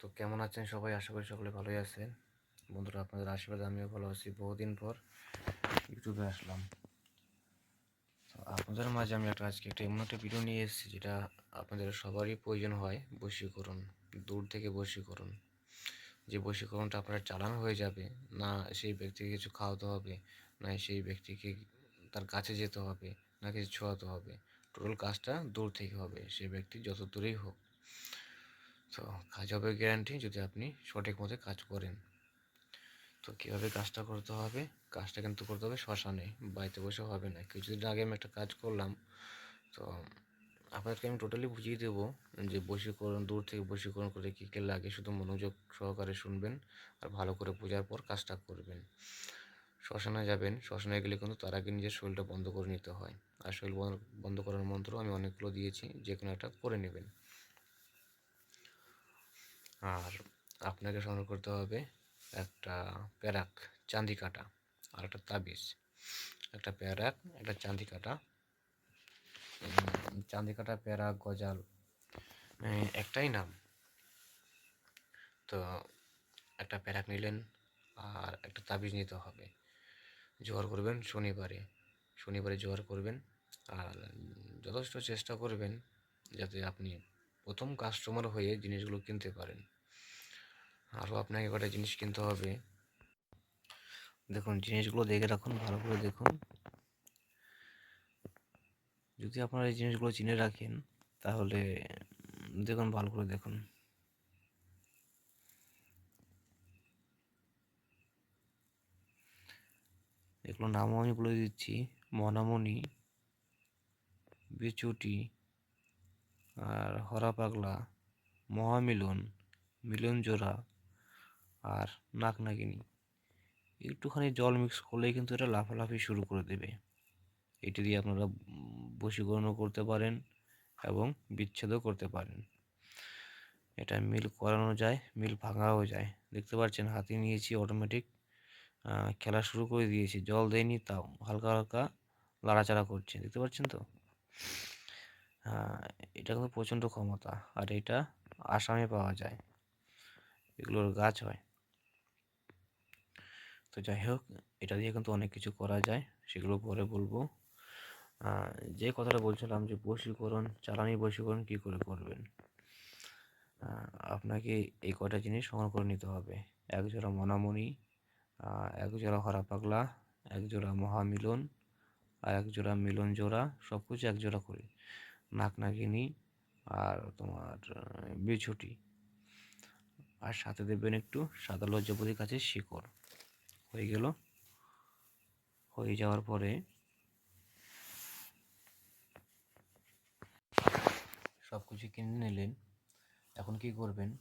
তো কেমন আছেন সবাই? আশা করি সকলে ভালোই আছেন। বন্ধুরা, আপনাদের আশীর্বাদ আমিও ভালো আছি। বহুদিন পর ইউটিউবে আসলাম। আপনাদের মাঝে আমি একটা আজকে একটা এমন একটা ভিডিও নিয়ে এসেছি, যেটা আপনাদের সবারই প্রয়োজন হয় বশীকরণ, দূর থেকে বশীকরণ। যে বশীকরণটা আপনার চালানো হয়ে যাবে, না সেই ব্যক্তিকে কিছু খাওয়াতে হবে, না সেই ব্যক্তিকে তার কাছে যেতে হবে, না কিছু ছোঁয়াতে হবে। টোটাল কাজটা দূর থেকে হবে সেই ব্যক্তি যত দূরেই হোক। তো কাজ হবে গ্যারান্টি যদি আপনি সঠিক মতো কাজ করেন। তো কীভাবে কাজটা করতে হবে? কাজটা কিন্তু করতে হবে শ্মশানে, বাড়িতে বসে হবে না। কিছুদিন আগে আমি একটা কাজ করলাম, তো আপনাদেরকে আমি টোটালি বুঝিয়ে দেবো যে বশীকরণ, দূর থেকে বশীকরণ করে কী কী লাগে, শুধু মনোযোগ সহকারে শুনবেন আর ভালো করে বোঝার পর কাজটা করবেন। শ্মশানে যাবেন, শ্মশানে গেলে কিন্তু তার আগে নিজের শরীরটা বন্ধ করে নিতে হয়। আর শরীর বন্ধ করার মন্ত্র আমি অনেকগুলো দিয়েছি যে কোনো একটা করে নেবেন। আর আপনাকে সংগ্রহ করতে হবে একটা প্যারাক চাঁদি কাটা আর একটা তাবিজ। একটা প্যারাক, একটা চাঁদি কাটা চাঁদি কাটা প্যারাক, গজাল একটাই নাম। তো একটা প্যারাক নিলেন আর একটা তাবিজ নিতে হবে। জোগাড় করবেন শনিবারে। শনিবারে জোগাড় করবেন আর যথেষ্ট চেষ্টা করবেন যাতে আপনি প্রথম কাস্টমার হয়ে জিনিসগুলো কিনতে পারেন। আরও আপনাকে কটা জিনিস কিনতে হবে। দেখুন, জিনিসগুলো দেখে রাখুন, ভালো করে দেখুন। যদি আপনারা এই জিনিসগুলো চিনে রাখেন, তাহলে দেখুন, ভালো করে দেখুন। এগুলো নামও আমি বলে দিচ্ছি, মনামণি, বিচুটি, আর হরা পাগলা, মহামিলন মিলন জোড়া আর নাক নাগিনি একটুখানি জল মিক্স করলেই কিন্তু এটা লাফালাফি শুরু করে দেবে। এটি দিয়ে আপনারা বশীকরণও করতে পারেন এবং বিচ্ছেদও করতে পারেন। এটা মিল করানো যায়, মিল ভাঙাও যায়। দেখতে পাচ্ছেন, হাতে নিয়েছি অটোমেটিক খেলা শুরু করে দিয়েছি। জল দেয়নি, তাও হালকা হালকা লাড়াচাড়া করছে। দেখতে পাচ্ছেন তো? এটা কিন্তু প্রচণ্ড ক্ষমতা। আর এটা আসামে পাওয়া যায়। এগুলোর গাছ হয়। তো যাই হোক, এটা দিয়ে কিন্তু অনেক কিছু করা যায়, সেগুলো পরে বলব। যে কথাটা বলছিলাম যে বশীকরণ, চালানি বশীকরণ কী করে করবেন? আপনাকে এই কটা জিনিস সংগ্রহ করে নিতে হবে। এক জোড়া মনামণি এক জোড়া হরা পাগলা, এক জোড়া মহামিলন, আর এক জোড়া মিলন জোড়া সব কিছু এক জোড়া করে। নাক নাগিনী আর তোমার বিছুটি। আর সাথে দেবেন একটু সাদা লজ্জাপতির কাছে শিকড়। হয়ে গেল। হয়ে যাওয়ার পরে সব কিছু কিনে নিলেন। এখন কি করবেন?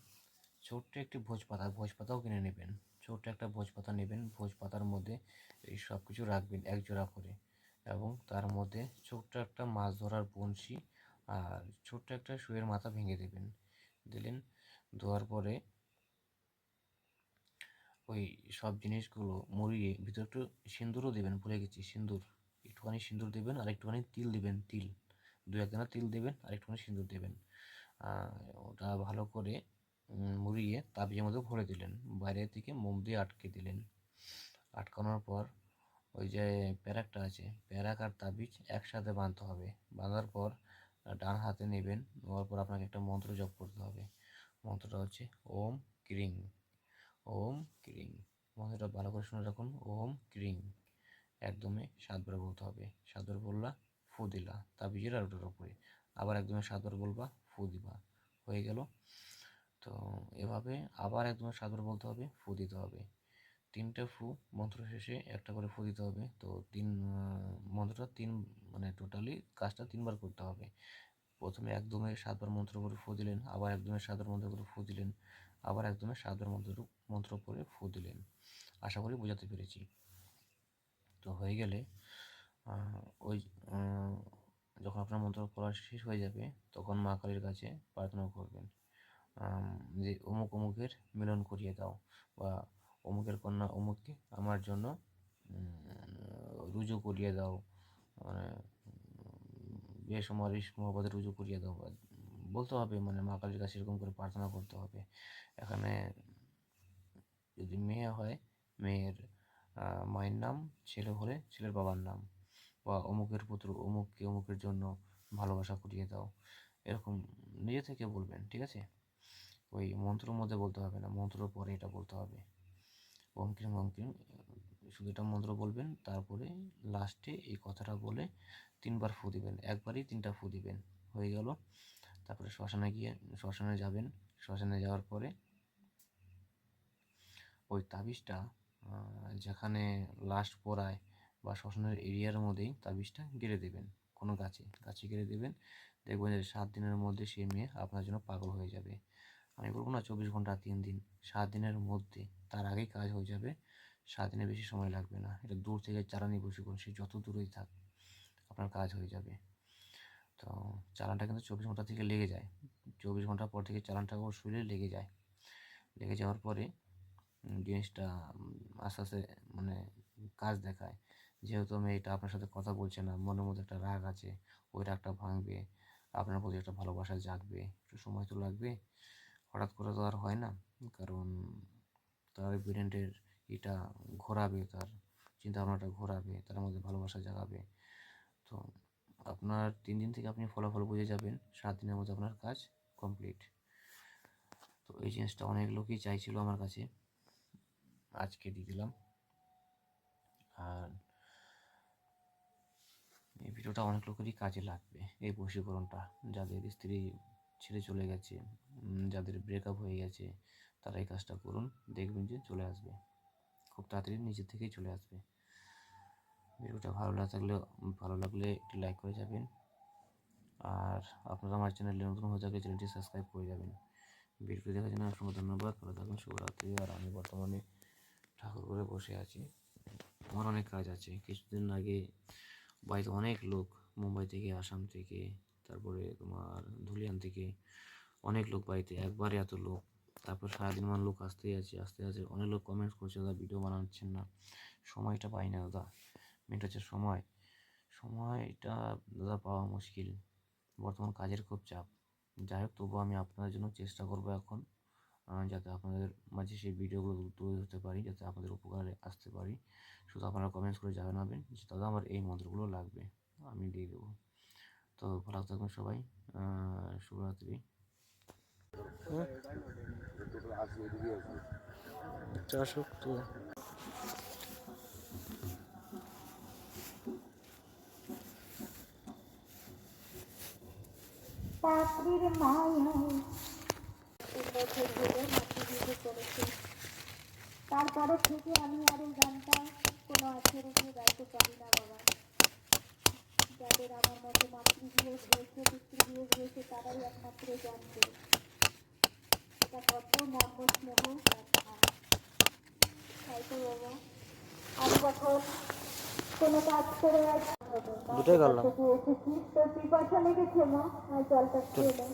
ছোট্ট একটি ভোজ পাতা ভোজ পাতাও কিনে নেবেন। ছোট্ট একটা ভোজ পাতা নেবেন। ভোজ পাতার মধ্যে এই সব কিছু রাখবেন এক জোড়া করে এবং তার মধ্যে ছোট্ট একটা মাছ ধরার বঁড়শি আর ছোট্ট একটা শুয়ের মাথা ভেঙে দেবেন। দিলেন ধোয়ার পরে ওই সব জিনিসগুলো মুড়িয়ে ভিতরে একটু সিঁদুরও দেবেন, ভুলে গেছি সিঁদুর একটুখানি সিঁদুর দেবেন, আর একটুখানি তিল দেবেন, তিল। দু একদানা তিল দেবেন, আর একটুখানি সিঁদুর দেবেন। ওটা ভালো করে মুড়িয়ে তাবিজের মধ্যে ভরে দিলেন। বাইরে থেকে মোম দিয়ে আটকে দিলেন। আটকানোর পর ওই যে প্যারাকটা আছে, প্যারাক আর তাবিজ একসাথে বাঁধতে হবে। বাঁধার পর ডান হাতে নেবেন, নেওয়ার পর আপনাকে একটা মন্ত্র জপ করতে হবে। মন্ত্রটা হচ্ছে ওম ক্রিং। ওম ক্রিং। মন্ত্রটা ভালো করে শুনে রাখুন। ওম ক্রিং। একদমই সাতবার বলতে হবে। সাতবার বললা, ফু দিলা। তাবিজের আর ওটার উপরে। আবার একদমই সাতবার বলবা, ফু দিবা। হয়ে গেল। তো এভাবে আবার একদমই সাতবার বলতে হবে, ফু দিতে হবে। তিনটে ফু মন্ত্র শেষে একটা করে ফু দিতে হবে। তো তিন মন্ত্রটা তিন মানে টোটালি কাজটা তিনবার করতে হবে। প্রথমে একদমে সাতবার মন্ত্র করে ফু দিলেন, আবার একদমে সাতবার মন্ত্র করে ফু দিলেন। আবার একদমে সাতবার মন্ত্র মন্ত্র করে ফু দিলেন। আশা করি বোঝাতে পেরেছি। তো হয়ে গেলে ওই যখন আপনার মন্ত্র পড়া শেষ হয়ে যাবে, তখন মা কালীর কাছে প্রার্থনা করবেন যে অমুক অমুকের মিলন করিয়ে দাও, বা অমুকের কন্যা অমুককে আমার জন্য রুজু করিয়ে দাও মানে বেসমারিশ মহাপদে রুজু করিয়ে দাও বলতে হবে মানে মা কালীর কাছে এরকম করে প্রার্থনা করতে হবে। এখানে যদি মেয়ে হয়, মেয়ের মায়ের নাম, ছেলে হলে ছেলের বাবার নাম, বা অমুকের পুত্র, অমুককে অমুকের জন্য ভালোবাসা কুড়িয়ে দাও, এরকম নিজে থেকে বলবেন, ঠিক আছে? ওই মন্ত্রের মধ্যে বলতে হবে না মন্ত্রের পরে এটা বলতে হবে। ওম ক্রিম, ওম শুধু এটা মন্ত্র বলবেন, তারপরে লাস্টে এই কথাটা বলে তিনবার ফু দিবেন, একবারই তিনটা ফু দিবেন, হয়ে গেল। তারপরে শ্মশানে গিয়ে, শ্মশানে যাবেন। শ্মশানে যাওয়ার পরে ওই তাবিজটা যেখানে লাস্ট পড়ায় বা শ্মশানের এরিয়ার মধ্যেই তাবিজটা গেড়ে দেবেন কোনো গাছে। গাছে গেড়ে দেবেন। দেখবেন যে সাত দিনের মধ্যে সেই মেয়ে আপনার জন্য পাগল হয়ে যাবে। আমি বলব না চব্বিশ ঘণ্টা তিন দিন, সাত দিনের মধ্যে। তার আগেই কাজ হয়ে যাবে। সাত দিনের বেশি সময় লাগবে না। এটা দূর থেকে চালানি বসে করুন সে যত দূরেই থাক, আপনার কাজ হয়ে যাবে। তো চালানটা কিন্তু চব্বিশ ঘণ্টা থেকে লেগে যায়। চব্বিশ ঘণ্টা পর থেকে চালানটা ওর শরীরে লেগে যায়। লেগে যাওয়ার পরে জিনিসটা আস্তে আস্তে মানে কাজ দেখায়। যেহেতু মেয়েটা আপনার সাথে কথা বলছে না, মনের মধ্যে একটা রাগ আছে, ওই রাগটা ভাঙবে, আপনার প্রতি একটা ভালোবাসা জাগবে, একটু সময় তো লাগবে। হঠাৎ করে তো আর হয় না, কারণ তার ব্রেনের এটা ঘোরাবে, তার চিন্তা ভাবনাটা ঘোরাবে, তার মধ্যে ভালোবাসা জাগাবে। তো আপনার তিন দিন থেকে আপনি ফলাফল বুঝে যাবেন, সাত দিনের মধ্যে আপনার কাজ কমপ্লিট তো এই জিনিসটা অনেক লোকই চাইছিল আমার কাছে। আজকে দিয়ে দিলাম। আর এই ভিডিওটা অনেক লোকেরই কাজে লাগবে, এই বশীকরণটা। যাদের স্ত্রী ছেড়ে চলে গেছে যাদের ব্রেকআপ হয়ে গেছে, তারা এই কাজটা করুন, দেখবেন যে চলে আসবে। খুব তাড়াতাড়ি নিজে থেকেই চলে আসবে। ভিডিওটা ভালো না থাকলে, ভালো লাগলে একটি লাইক করে যাবেন। আর আপনারা আমার চ্যানেলে নতুন হয়ে থাকলে চ্যানেলটি সাবস্ক্রাইব করে যাবেন। ভিডিওটি দেখার জন্য অসংখ্য ধন্যবাদ। ভালো থাকুন, শুভরাত্রি। আর আমি বর্তমানে ঠাকুর করে বসে আছি। আমার অনেক কাজ আছে। কিছুদিন আগে বাড়িতে অনেক লোক, মুম্বাই থেকে, আসাম থেকে, তারপরে তোমার ধুলিয়ান থেকে অনেক লোক বাড়িতে, একবারে এত লোক। তারপর সারাদিন আমার লোক আসতেই আছে, আসতে আছে অনেক লোক কমেন্টস করছে, দাদা ভিডিও বানাচ্ছেন না। সময়টা পাই না, দাদা। মেন হচ্ছে সময়। সময়টা দাদা পাওয়া মুশকিল। বর্তমান কাজের খুব চাপ। যাই হোক তবুও আমি আপনাদের জন্য চেষ্টা করব এখন যাতে আপনাদের মাঝে সেই ভিডিওগুলো তুলে ধরতে পারি যাতে আপনাদের উপকারে আসতে পারি। শুধু আপনারা কমেন্টস করে জানাবেন যে দাদা আমার এই মন্ত্রগুলো লাগবে আমি দিয়ে দেবো। তো ভালো থাকবেন সবাই শুভরাত্রি। চাষক তো। পাত্রীর তারপরে থেকে আমি আর এই গানটা কোনো আছে রেখে গাইতে পারি না, বাবা। যাদের আমার মতো মাতৃবিয়োগ হয়েছে পিতৃবিয়োগ হয়েছে তারাই একমাত্র জানবে। এটা কত মর্ম স্নেহ তাই তো, বাবা। আমি যখন কোনো কাজ করে দুটোই করলাম। এসেছিস তোর পিপাসা লেগেছে মা আর জলটা খেয়ে নাও।